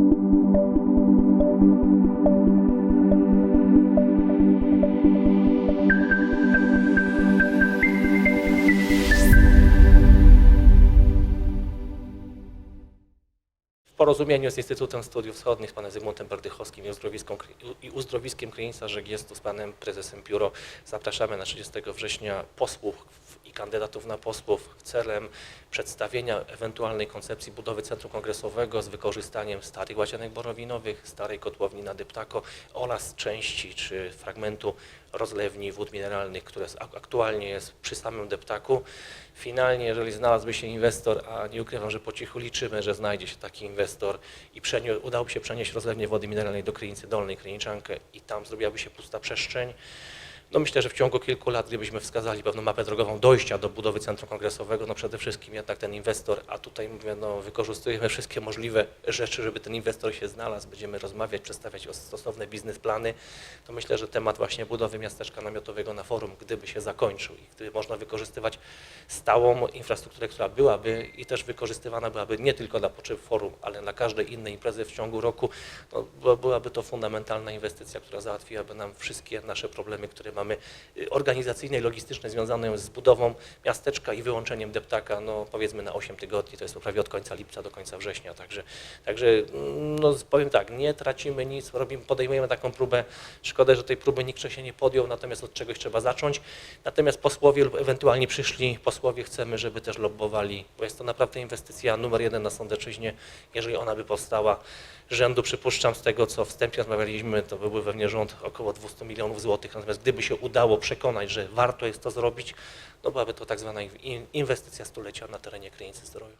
W porozumieniu z Instytutem Studiów Wschodnich, z panem Zygmuntem Berdychowskim i uzdrowiską, i uzdrowiskiem Krynica Żegiestu, z panem prezesem biuro zapraszamy na 30 września posłów i kandydatów na posłów celem przedstawienia ewentualnej koncepcji budowy centrum kongresowego z wykorzystaniem starych łazianek borowinowych, starej kotłowni na Deptako oraz części czy fragmentu rozlewni wód mineralnych, które aktualnie jest przy samym Deptaku. Finalnie, jeżeli znalazłby się inwestor, a nie ukrywam, że po cichu liczymy, że znajdzie się taki inwestor i udałoby się przenieść rozlewnię wody mineralnej do Krynicy Dolnej, Kryniczankę i tam zrobiłaby się pusta przestrzeń, no myślę, że w ciągu kilku lat, gdybyśmy wskazali pewną mapę drogową dojścia do budowy centrum kongresowego, no przede wszystkim jednak ten inwestor, a tutaj mówię, no wykorzystujemy wszystkie możliwe rzeczy, żeby ten inwestor się znalazł, będziemy rozmawiać, przedstawiać os- stosowne biznesplany, to myślę, że temat właśnie budowy miasteczka namiotowego na forum, gdyby się zakończył i gdyby można wykorzystywać stałą infrastrukturę, która byłaby i też wykorzystywana byłaby nie tylko dla potrzeb forum, ale na każdej innej imprezy w ciągu roku, no, była- byłaby to fundamentalna inwestycja, która załatwiłaby nam wszystkie nasze problemy, które mamy y, organizacyjne i logistyczne związane z budową miasteczka i wyłączeniem deptaka, no powiedzmy na 8 tygodni, to jest prawie od końca lipca do końca września, także, także mm, no, powiem tak, nie tracimy nic, robimy, podejmujemy taką próbę, szkoda, że tej próby nikt się nie podjął, natomiast od czegoś trzeba zacząć, natomiast posłowie lub ewentualnie przyszli posłowie chcemy, żeby też lobbowali, bo jest to naprawdę inwestycja numer jeden na Sądeczyźnie, jeżeli ona by powstała, rzędu przypuszczam z tego, co wstępnie rozmawialiśmy, to byłby pewnie rząd około 200 milionów złotych, natomiast gdyby się udało przekonać, że warto jest to zrobić, no byłaby to tak zwana in- inwestycja stulecia na terenie Krynicy Zdroju.